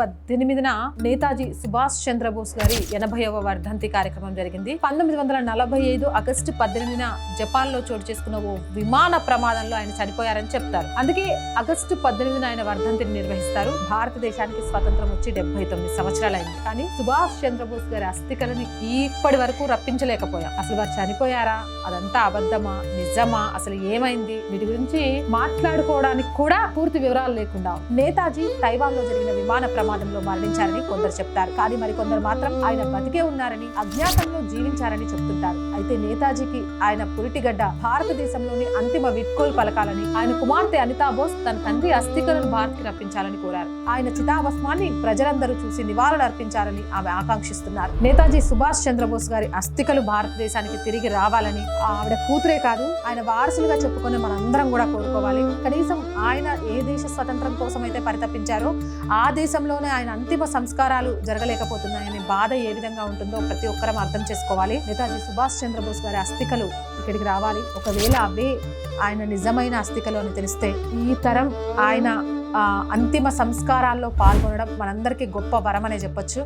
పద్దెనిమిదిన నేతాజీ సుభాష్ చంద్రబోస్ గారి ఎనభైవ వర్ధంతి కార్యక్రమం జరిగింది. పంతొమ్మిది వందల నలభై ఐదు ఆగస్టు పద్దెనిమిదిన జపాన్లో చోటు చేసుకున్న ఓ విమాన ప్రమాదంలో ఆయన చనిపోయారని చెప్తారు. అందుకే ఆగస్టు పద్దెనిమిదిన ఆయన వర్ధంతిని నిర్వహిస్తారు. భారతదేశానికి స్వతంత్రం వచ్చి డెబ్బై తొమ్మిది సంవత్సరాలైంది. కానీ సుభాష్ చంద్రబోస్ గారి అస్థికలని ఇప్పటి వరకు రప్పించలేకపోయాం. అసలు వారు చనిపోయారా? అదంతా అబద్ధమా? నిజమా? అసలు ఏమైంది? వీటి గురించి మాట్లాడుకోవడానికి కూడా పూర్తి వివరాలు లేకుండా నేతాజీ తైవాన్లో జరిగిన విమాన ప్రమాదం ప్రమాదంలో మరణించారని కొందరు చెప్తారు. కానీ మరికొందరు మాత్రం ఆయన బతికే ఉన్నారని అజ్ఞాతంలో జీవించారని చెప్తుంటారు. అయితే నేతాజీకి ఆయన పురిటిగడ్డ భారతదేశంలోని అంతిమ విట్కోలు పలకాలని ఆయన కుమార్తె అనితా బోస్ తన తండ్రి అస్థికలను భారత్కి రప్పించాలని కోరారు. ఆయన చితాభస్మాన్ని ప్రజలందరూ చూసి నివాళులు అర్పించాలని ఆమె ఆకాంక్షిస్తున్నారు. నేతాజీ సుభాష్ చంద్రబోస్ గారి అస్థికలు భారతదేశానికి తిరిగి రావాలని ఆవిడ కూతురే కాదు ఆయన వారసులుగా చెప్పుకుని మనందరం కూడా కోరుకోవాలి. కనీసం ఆయన ఏ దేశ స్వతంత్రం కోసం అయితే పరితపించారో ఆ దేశంలో త్వరలోనే ఆయన అంతిమ సంస్కారాలు జరగలేకపోతున్నాయనే బాధ ఏ విధంగా ఉంటుందో ప్రతి ఒక్కరం అర్థం చేసుకోవాలి. నేతాజీ సుభాష్ చంద్రబోస్ గారి అస్థికలు ఇక్కడికి రావాలి. ఒకవేళ అవే ఆయన నిజమైన అస్థికలు అని తెలిస్తే ఈ తరం ఆయన అంతిమ సంస్కారాల్లో పాల్గొనడం మనందరికీ గొప్ప వరం అనే చెప్పొచ్చు.